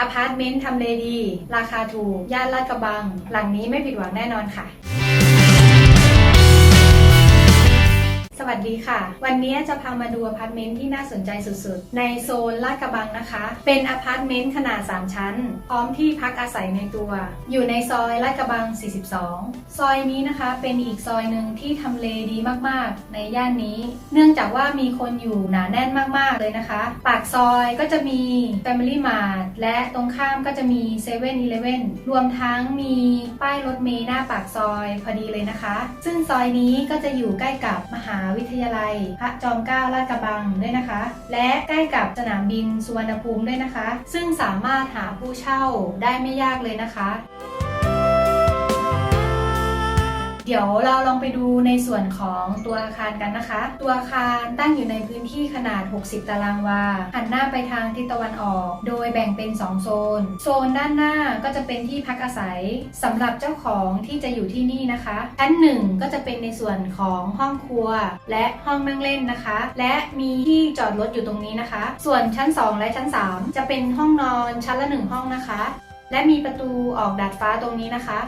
อพาร์ตเมนต์ทำเลดี ราคาถูก ย่านลาดกระบัง หลังนี้ไม่ผิดหวังแน่นอนค่ะ สวัสดีค่ะ วันนี้จะพามาดูอพาร์ตเมนต์ที่น่าสนใจสุดๆ ในโซนลาดกระบังนะคะ เป็นอพาร์ตเมนต์ขนาด 3 ชั้น พร้อมที่พักอาศัยในตัว อยู่ในซอยลาดกระบัง 42 ซอยนี้นะคะเป็นอีกซอยหนึ่งที่ทำเลดีมากๆ ในย่านนี้ เนื่องจากว่ามีคนอยู่หนาแน่นมากๆเลยนะคะ ปากซอยก็จะมี Family Mart และตรงข้ามก็จะมี7 e เ e ่ e อรวมทั้งมีป้ายรถเมล์หน้าปากซอยพอดีเลยนะคะ ซึ่งซอยนี้ก็จะอยู่ใกล้กับมหาวิทยาลัย พระจอมเกล้าลาดกระบังด้วยนะคะ และใกล้กับสนามบินสุวรรณภูมิด้วยนะคะ ซึ่งสามารถหาผู้เช่าได้ไม่ยากเลยนะคะ เดี๋ยวเราลองไปดูในส่วนของตัวอาคารกันนะคะ ตัวอาคารตั้งอยู่ในพื้นที่ขนาด 60 ตารางวา หันหน้าไปทางทิศตะวันออก โดยแบ่งเป็น 2 โซน โซนด้านหน้าก็จะเป็นที่พักอาศัยสำหรับเจ้าของที่จะอยู่ที่นี่นะคะชั้นหนึ่งก็จะเป็นในส่วนของห้องครัว และห้องนั่งเล่นนะคะ และมีที่จอดรถอยู่ตรงนี้นะคะ ส่วนชั้น 2 และชั้น 3 จะเป็นห้องนอนชั้นละ 1 ห้องนะคะ และมีประตูออกดาดฟ้าตรงนี้นะคะ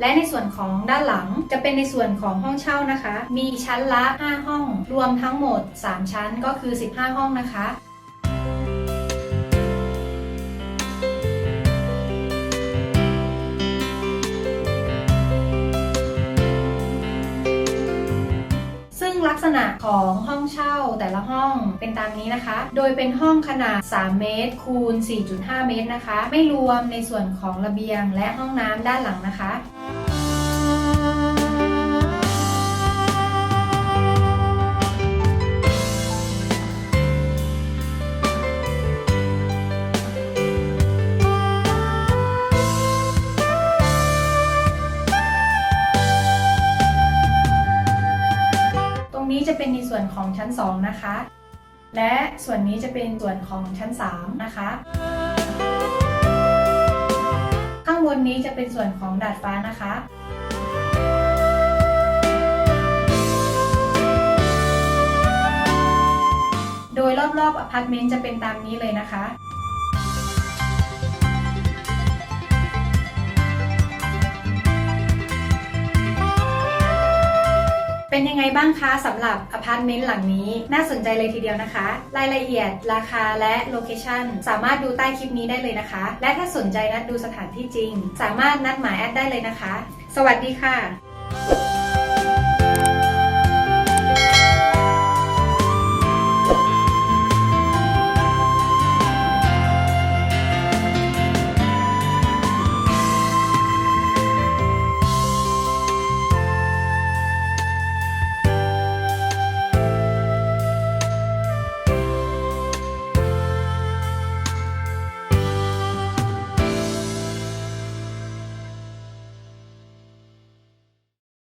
และในส่วนของด้านหลังจะเป็นในส่วนของห้องเช่านะคะ มีชั้นละ 5 ห้อง รวมทั้งหมด 3 ชั้นก็คือ 15 ห้องนะคะซึ่งลักษณะของห้องเช่าแต่ละห้องเป็นตามนี้นะคะ โดยเป็นห้องขนาด 3 เมตร คูณ 4.5 เมตรนะคะ ไม่รวมในส่วนของระเบียงและห้องน้ำด้านหลังนะคะ วนของชั้น 2 นะคะ และส่วนนี้จะเป็นส่วนของชั้น 3 นะคะ ข้างบนนี้จะเป็นส่วนของดาดฟ้านะคะโดยรอบๆอพาร์ตเมนต์จะเป็นตามนี้เลยนะคะ เป็นยังไงบ้างคะสำหรับอพาร์ตเมนต์หลังนี้น่าสนใจเลยทีเดียวนะคะ รายละเอียดราคาและโลเคชันสามารถดูใต้คลิปนี้ได้เลยนะคะ และถ้าสนใจนัดดูสถานที่จริง สามารถนัดหมายแอดได้เลยนะคะ สวัสดีค่ะ